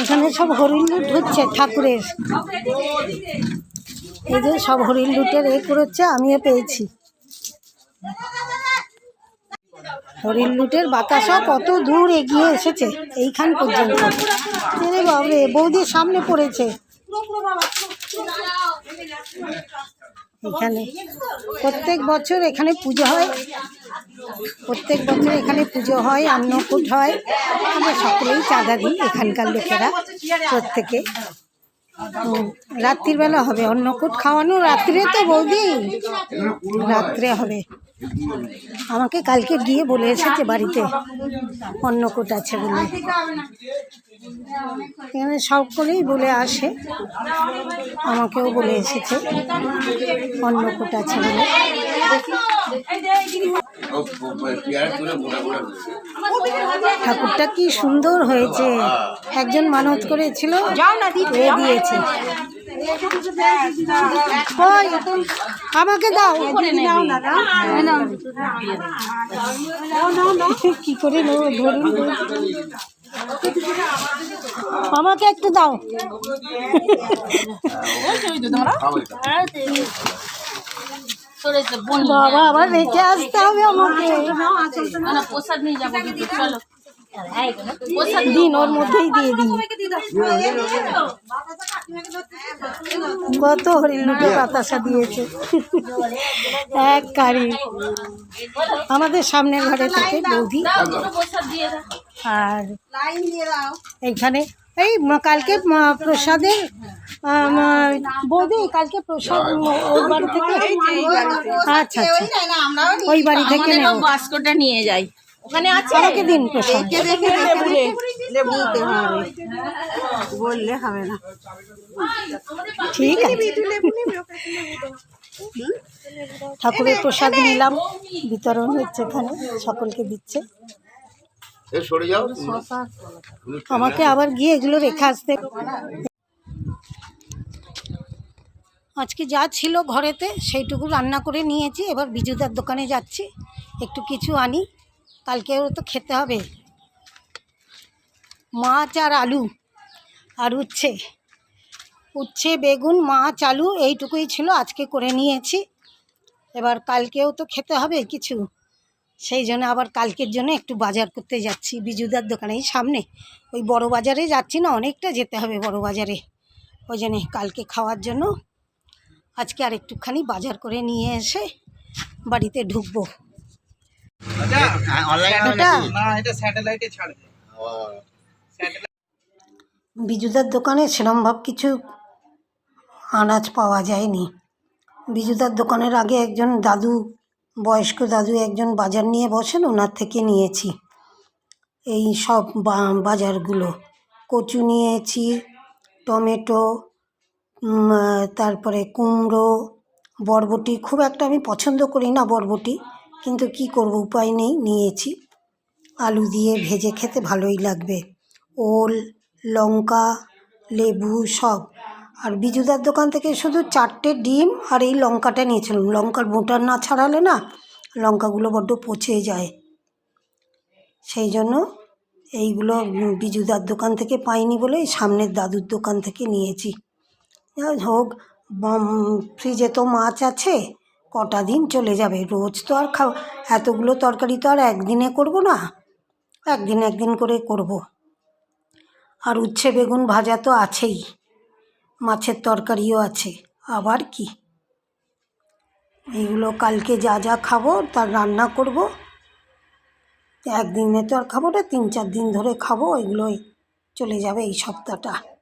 এখানে সব হরিণ লুট হচ্ছে, ঠাকুরের। এই যে সব হরিণ লুটের এ করেছে, আমিও পেয়েছি। হরিণ লুটের বাতাসা কত দূর এগিয়ে এসেছে, এইখান পর্যন্ত। বাবরে বৌদির সামনে পড়েছে। এখানে প্রত্যেক বছর এখানে পুজো হয়। প্রত্যেক বছর এখানে পুজো হয়, অন্নকূট হয়। আমরা সকলেই চাঁদা দিই এখানকার লোকেরা, প্রত্যেকে। রাত্রিবেলা হবে অন্নকূট খাওয়ানো, রাত্রে তো বৌদি, রাত্রে হবে। আমাকে কালকে গিয়ে বলে এসেছে বাড়িতে অন্নকূট আছে বলে। এখানে সকলেই বলে আসে। আমাকেও বলে এসেছে অন্নকূট আছে বলে। ঠাকুরটা কি সুন্দর হয়েছে। একজন মানত করেছিল দিয়েছে। আমাকে দাও কি করে ধরুন। আমাকে একটু দাও। বাবা আবার আসতে হবে আমাকে। প্রসাদ নিয়ে যাব চলো। দিন ওর মধ্যেই দিয়ে দিন কত হরিণ লুটে বাতাসা দিয়েছে। এক কারি। আমাদের সামনের ঘরে থাকে বৌদি প্রসাদ দিয়ে দাও। আর এইখানে এই কালকে প্রসাদের বৌদি কালকে প্রসাদ ওর বাড়ি থেকে আচ্ছা আচ্ছা। ওই বাড়ি থেকে বাস্কটা নিয়ে যাই। ওখানে আছে? আমাকে দিন প্রসাদ। বললে হবে না। ঠিক আছে। ঠাকুরের প্রসাদ নিলাম। বিতরণ হচ্ছে এখানে সকলকে দিচ্ছে। সরে যাও। আমাকে আবার গিয়ে এগুলো রেখে আসতে। আজকে যা ছিল ঘরেতে, সেইটুকু রান্না করে নিয়েছি। এবার বিজুদার দোকানে যাচ্ছি। একটু কিছু আনি। কালকেও তো খেতে হবে। মাছ আর আলু আর উচ্ছে। উচ্ছে, বেগুন, মাছ, আলু, এইটুকুই ছিল। আজকে করে নিয়েছি। এবার কালকেও তো খেতে হবে কিছু। সেই জন্য আবার কালকের জন্য একটু বাজার করতে যাচ্ছি বিজুদার দোকানে এই সামনে। ওই বড় বাজারে যাচ্ছি না অনেকটা যেতে হবে বড় বাজারে। ওই জন্যে কালকে খাওয়ার জন্য আজকে আর একটুখানি বাজার করে নিয়ে এসে বাড়িতে ঢুকবো। এটা না এটা স্যাটেলাইটে ছাড়বে। বিজুদার দোকানে সেরমভাব কিছু আনাজ পাওয়া যায়নি। বিজুদার দোকানের আগে একজন দাদু বয়স্ক দাদু একজন বাজার নিয়ে বসেন, ওনার থেকে নিয়েছি। এই সব বাজারগুলো। কচু নিয়েছি, টমেটো তারপরে কুমড়ো, বরবটি। খুব একটা আমি পছন্দ করি না বরবটি, কিন্তু কি করব, উপায় নেই, নিয়েছি। আলু দিয়ে ভেজে খেতে ভালোই লাগবে। ওল, লঙ্কা, লেবু সব। আর বিজুদার দোকান থেকে শুধু চারটে ডিম আর এই লঙ্কাটা নিয়েছিলাম। লঙ্কার বোঁটা না ছাড়ালে না লঙ্কাগুলো বড্ড পচে যায়। সেই জন্য এইগুলো বিজুদার দোকান থেকে পাইনি বলে সামনের দাদুর দোকান থেকে নিয়েছি। হোক ফ্রিজে তো মাছ আছে, কটা দিন চলে যাবে। রোজ তো আর খাও, এতগুলো তরকারি তো আর একদিনে করব না, একদিন একদিন করে করব। আর উচ্ছে বেগুন ভাজা তো আছেই। মাছের তরকারিও আছে। আবার কি? এইগুলো কালকে যা যা খাব, তার রান্না করব। একদিনে তো আর খাব না, তিন চার দিন ধরে খাব এগুলোই চলে যাবে এই সপ্তাহটা।